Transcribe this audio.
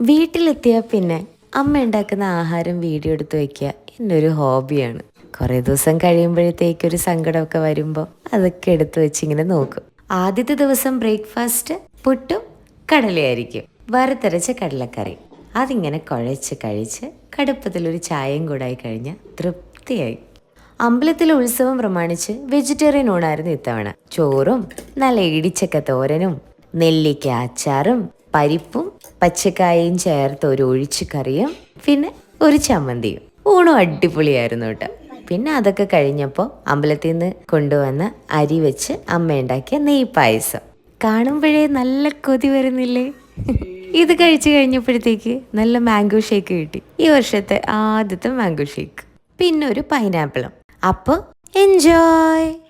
വീട്ടിലെത്തിയാൽ പിന്നെ അമ്മ ഉണ്ടാക്കുന്ന ആഹാരം വീഡിയോ എടുത്ത് വയ്ക്കുക എന്നൊരു ഹോബിയാണ്. കുറേ ദിവസം കഴിയുമ്പോഴത്തേക്കൊരു സങ്കടമൊക്കെ വരുമ്പോൾ അതൊക്കെ എടുത്ത് വെച്ചിങ്ങനെ നോക്കും. ആദ്യത്തെ ദിവസം ബ്രേക്ക്ഫാസ്റ്റ് പുട്ടും കടലയായിരിക്കും. വറുത്തരച്ച കടലക്കറി. അതിങ്ങനെ കുഴച്ച് കഴിച്ച് കടുപ്പത്തിലൊരു ചായയും കൂടായി കഴിഞ്ഞാൽ തൃപ്തിയായി. അമ്പലത്തിലെ ഉത്സവം പ്രമാണിച്ച് വെജിറ്റേറിയൻ ഊണായിരുന്നു ഇത്തവണ ചോറും നല്ല ഇടിച്ചക്ക തോരനും നെല്ലിക്ക അച്ചാറും പരിപ്പും പച്ചക്കായയും ചേർത്ത് ഒരു ഒഴിച്ച് കറിയും പിന്നെ ഒരു ചമ്മന്തിയും. ഊണും അടിപൊളിയായിരുന്നു കേട്ടോ. പിന്നെ അതൊക്കെ കഴിഞ്ഞപ്പോൾ അമ്പലത്തിൽ നിന്ന് കൊണ്ടുവന്ന അരി വെച്ച് അമ്മ ഉണ്ടാക്കിയ നെയ് കാണുമ്പോഴേ നല്ല കൊതി വരുന്നില്ലേ? ഇത് കഴിച്ചു കഴിഞ്ഞപ്പോഴത്തേക്ക് നല്ല മാംഗോ ഷേക്ക് കിട്ടി. ഈ വർഷത്തെ ആദ്യത്തെ മാംഗോ ഷേക്ക്. പിന്നെ ഒരു പൈനാപ്പിളും. അപ്പോൾ എൻജോയ്!